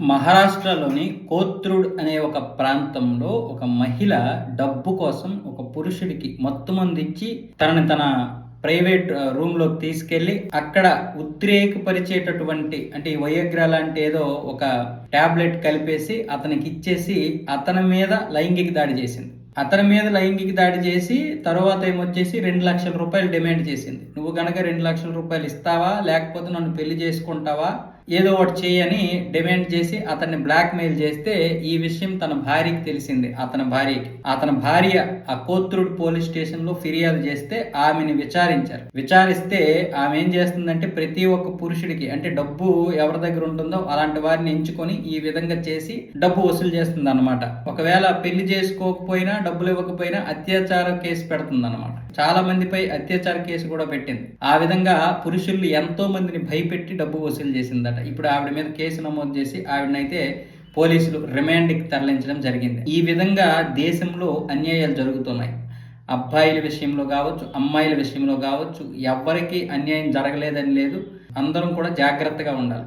మహారాష్ట్రలోని కోత్రుడ్ అనే ఒక ప్రాంతంలో ఒక మహిళ డబ్బు కోసం ఒక పురుషుడికి మొత్తం అందించి తనని తన ప్రైవేట్ రూమ్ తీసుకెళ్ళి అక్కడ ఉద్రేకపరిచేటటువంటి అంటే వయోగ్ర లాంటి ఏదో ఒక టాబ్లెట్ కలిపేసి అతనికి ఇచ్చేసి అతని మీద లైంగిక దాడి చేసింది. అతని మీద లైంగిక దాడి చేసి తర్వాత ఏమొచ్చేసి రెండు లక్షల రూపాయలు డిమాండ్ చేసింది. నువ్వు గనక రెండు లక్షల రూపాయలు ఇస్తావా? లేకపోతే నన్ను పెళ్ళి చేసుకుంటావా? ఏదో ఒకటి చేయని డిమాండ్ చేసి అతన్ని బ్లాక్మెయిల్ చేస్తే ఈ విషయం తన భార్యకి తెలిసింది. అతని భార్యకి. అతని భార్య ఆ కోత్రుడు పోలీస్ స్టేషన్లో ఫిర్యాదు చేస్తే ఆమెని విచారించారు. విచారిస్తే ఆమె ఏం చేస్తుందంటే ప్రతి ఒక్క పురుషుడికి అంటే డబ్బు ఎవరి దగ్గర ఉంటుందో అలాంటి వారిని ఎంచుకొని ఈ విధంగా చేసి డబ్బు వసూలు చేస్తుంది అనమాట ఒకవేళ పెళ్ళి చేసుకోకపోయినా డబ్బులు ఇవ్వకపోయినా అత్యాచార కేసు పెడుతుంది అనమాట చాలా మందిపై అత్యాచార కేసు కూడా పెట్టింది. ఆ విధంగా పురుషులు ఎంతో మందిని భయపెట్టి డబ్బు వసూలు చేసిందట ఇప్పుడు ఆవిడ మీద కేసు నమోదు చేసి ఆవిడనైతే పోలీసులు రిమాండ్కి తరలించడం జరిగింది. ఈ విధంగా దేశంలో అన్యాయాలు జరుగుతున్నాయి. అబ్బాయిల విషయంలో కావచ్చు అమ్మాయిల విషయంలో కావచ్చు ఎవరికి అన్యాయం జరగలేదని లేదు. అందరం కూడా జాగ్రత్తగా ఉండాలి.